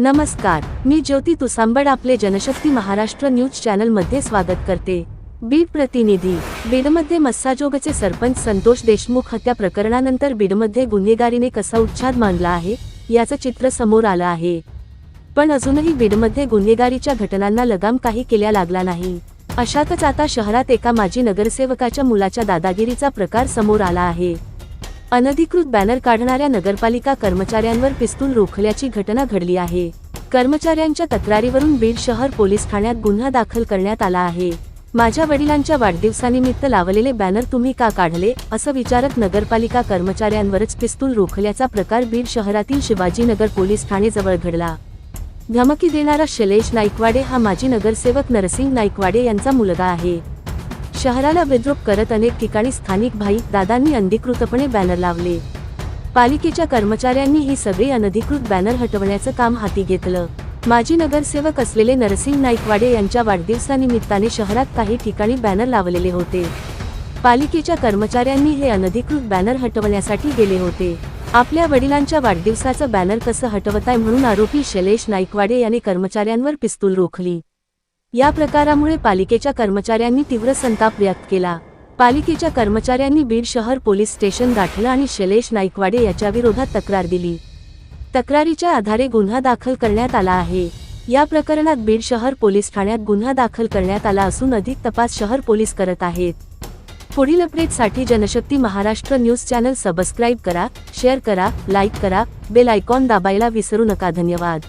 नमस्कार मी ज्योती तुसांबड आपले जनशक्ती महाराष्ट्र न्यूज चॅनलमध्ये स्वागत करते. बीड प्रतिनिधी बीडमध्ये मस्साजोगचे सरपंच संतोष देशमुख हत्या प्रकरणानंतर बीडमध्ये गुन्हेगारीने कसा उच्छाद मानला आहे याचं चित्र समोर आलं आहे. पण अजूनही बीडमध्ये गुन्हेगारीच्या घटनांना लगाम काही केल्या लागला नाही. अशातच आता शहरात एका माजी नगरसेवकाच्या मुलाच्या दादागिरीचा प्रकार समोर आला आहे. अनधिकृत बॅनर काढणाऱ्या नगरपालिका कर्मचाऱ्यांवर पिस्तूल रोखल्याची घटना घडली आहे. कर्मचाऱ्यांच्या तक्रारीवरून बीड शहर पोलीस ठाण्यात गुन्हा दाखल करण्यात आला आहे. माझ्या वडिलांच्या वाढदिवसानिमित्त लावलेले बॅनर तुम्ही का काढले? असं विचारत नगरपालिका कर्मचाऱ्यांवरच पिस्तूल रोखल्याचा प्रकार बीड शहरातील शिवाजीनगर पोलीस ठाणेजवळ घडला. धमकी देणारा शैलेश नाईकवाडे हा माजी नगरसेवक नरसिंग नाईकवाडे यांचा मुलगा आहे. शहराला बेद्रूप करत अनेक ठिकाणी स्थानिक भाई दादांनी अनधिकृतपणे बॅनर लावले. पालिकेच्या कर्मचाऱ्यांनी ही सगळी अनधिकृत बॅनर हटवण्याचं काम हाती घेतलं. माजी नगरसेवक असलेले नरसिंग नाईकवाडे यांच्या वाढदिवसानिमित्ताने शहरात काही ठिकाणी बॅनर लावलेले होते. पालिकेच्या कर्मचाऱ्यांनी हे अनधिकृत बॅनर हटवण्यासाठी गेले होते. आपल्या वडिलांच्या वाढदिवसाचं बॅनर कसं हटवताय म्हणून आरोपी शैलेश नाईकवाडे यांनी कर्मचाऱ्यांवर पिस्तूल रोखली. या प्रकारामुळे पालिकेच्या कर्मचाऱ्यांनी तीव्र संताप व्यक्त केला. पालिकेच्या कर्मचाऱ्यांनी बीड शहर पोलीस स्टेशन गाठलं आणि शैलेश नाईकवाडे याच्याविरोधात तक्रार दिली. तक्रारीच्या आधारे गुन्हा दाखल करण्यात आला आहे. या प्रकरणात बीड शहर पोलीस ठाण्यात गुन्हा दाखल करण्यात आला असून अधिक तपास शहर पोलीस करत आहेत. पुढील अपडेटसाठी Janshakti Maharashtra news channel subscribe करा शेअर करा लाईक करा बेल आयकॉन दाबायला विसरू नका. धन्यवाद.